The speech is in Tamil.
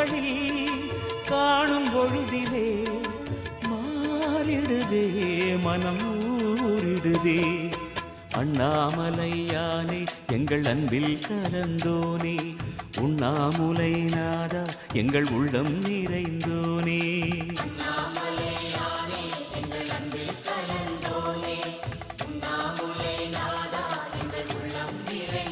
விழிகளில் காணும் பொழுதிலே மாறிடுதே மனம் ஊரிடுதே அண்ணாமலையானே எங்கள் அன்பில் கலந்தோனே. உண்ணாமுலை நாதா எங்கள் உள்ளம் நிறைந்தோனே.